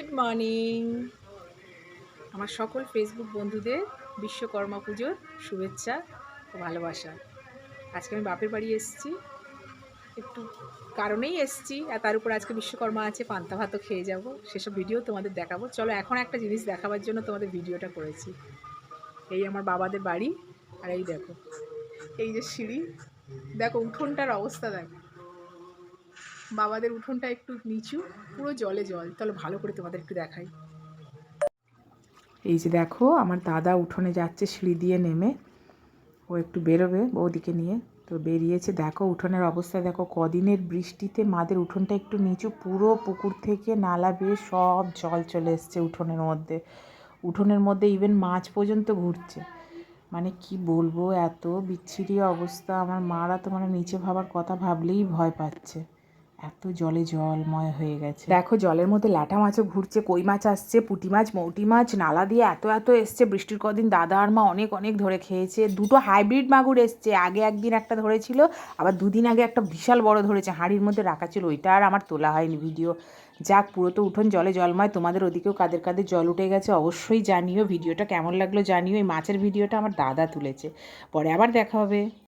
Good morning আমার সকল Facebook বন্ধুদের বিশ্বকর্মা পুজোর শুভেচ্ছা ও ভালোবাসা। আজকে আমি বাপের বাড়ি এসেছি। একটু কারণেই এসেছি আর তার উপর আজকে বিশ্বকর্মা আছে, পান্তা ভাতও খেয়ে যাব। সেসব ভিডিও তোমাদের দেখাবো। চলো এখন একটা জিনিস দেখাবার জন্য তোমাদের ভিডিওটা করেছি। এই আমার বাবাদের বাড়ি আর এই দেখো। এই যে সিঁড়ি। দেখো, উঠোনটার অবস্থা দেখো। বাবাদের উঠোনটা একটু নিচু, পুরো জলে জল। তাহলে ভালো করে তোমাদের একটু দেখাই। এই যে দেখো, আমার দাদা উঠোনে যাচ্ছে, সিঁড়ি দিয়ে নেমে। ও একটু বেরোবে বৌদিকে নিয়ে। তো বেরিয়েছে, দেখো উঠোনের অবস্থা, দেখো কদিনের বৃষ্টিতে মাদের উঠোনটা একটু নিচু, পুরো পুকুর থেকে নালা বেয়ে সব জল চলে এসছে উঠোনের মধ্যে। উঠোনের মধ্যে ইভেন মাছ পর্যন্ত ঘুরছে। মানে কি বলব, এত বিচ্ছিরি অবস্থা। আমার মারা তো মানে নিচে ভাবার কথা ভাবলেই ভয় পাচ্ছে। এত জলে জলময় হয়ে গেছে। দেখো, জলের মধ্যে ল্যাটা মাছও ঘুরছে, কই মাছ আসছে, পুঁটি মাছ, মৌটি মাছ, নালা দিয়ে এত এত এসছে, বৃষ্টির কদিন দাদা আর মা অনেক অনেক ধরে খেয়েছে। দুটো হাইব্রিড মাগুর এসছে, আগে একদিন একটা ধরেছিল, আবার দুদিন আগে একটা বিশাল বড় ধরেছে, হাঁড়ির মধ্যে রাখা ছিল, ওইটা আর আমার তোলা হয়নি ভিডিও যাক, পুরো তো উঠোন জলে জলময়, তোমাদের ওদিকেও কাদের কাদের জল উঠে গেছে অবশ্যই জানিও ভিডিওটা কেমন লাগল জানিও, এই মাছের ভিডিওটা আমার দাদা তুলেছে, পরে আবার দেখা হবে।